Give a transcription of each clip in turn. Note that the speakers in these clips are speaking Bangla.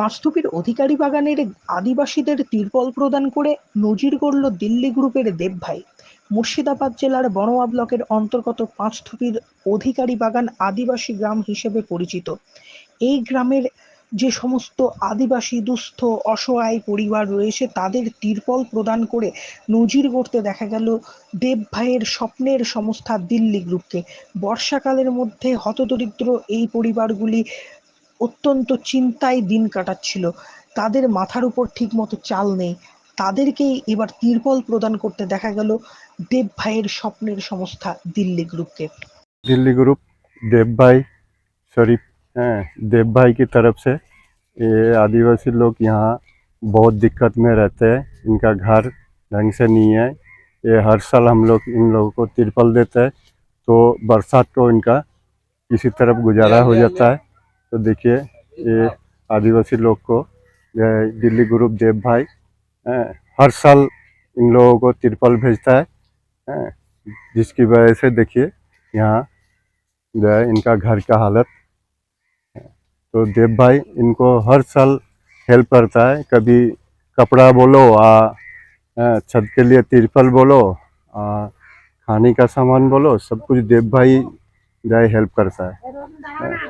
পাঁচথুপির অধিকারী বাগানের আদিবাসীদের তিরপল প্রদান করে নজির গড়ল দিল্লি গ্রুপের দেবভাই। মুর্শিদাবাদ জেলার বড়োয়া ব্লকের অন্তর্গত পাঁচথুপির অধিকারী বাগান আদিবাসী গ্রাম হিসেবে পরিচিত। এই গ্রামের যে সমস্ত আদিবাসী, দুস্থ, অসহায় পরিবার রয়েছে, তাদের তিরপল প্রদান করে নজির গড়তে দেখা গেল দেব ভাইয়ের স্বপ্নের সংস্থা দিল্লি গ্রুপকে। বর্ষাকালের মধ্যে হতদরিদ্র এই পরিবারগুলি অত্যন্ত চিন্তায় দিন কাটাচ্ছিল তাদের মাথার উপর ঠিকমতো চাল নেই তাদেরকেই এবার তিরপল প্রদান করতে দেখা গেল দেব ভাইয়ের স্বপ্নের সংস্থা দিল্লি গ্রুপকে दिल्ली ग्रुप देव भाई शरीफ हैं देव भाई की तरफ से ये आदिवासी लोग यहाँ बहुत दिक्कत में रहते हैं इनका घर ढंग से नहीं है ये हर साल हम लोग इन लोगों को तिरपल देते हैं तो बरसात को इनका किसी तरफ गुजारा हो जाता है तो देखिए ये आदिवासी लोग को दिल्ली ग्रुप देव भाई हर साल इन लोगों को तिरपल भेजता है जिसकी वजह से देखिए यहाँ जो है इनका घर का हालत तो देव भाई इनको हर साल हेल्प करता है कभी कपड़ा बोलो आ, छत के लिए तिरपल बोलो आ, खाने का सामान बोलो सब कुछ देव भाई जो हेल्प करता है।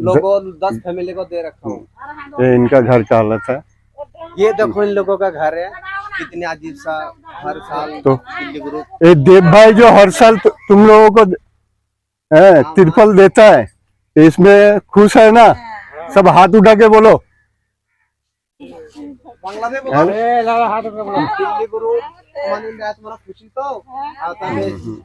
लोगों दस फैमिली को दे रखा हूँ। ये इनका घर का हालत है ये देखो इन लोगों का घर है। कितने अजीब सा हर साल तो ये देव भाई जो हर साल तुम लोगों को हाँ। तिरपल देता है। इसमें खुश है ना? सब हाथ उठा के बोलो। खुशी तो? हम्म।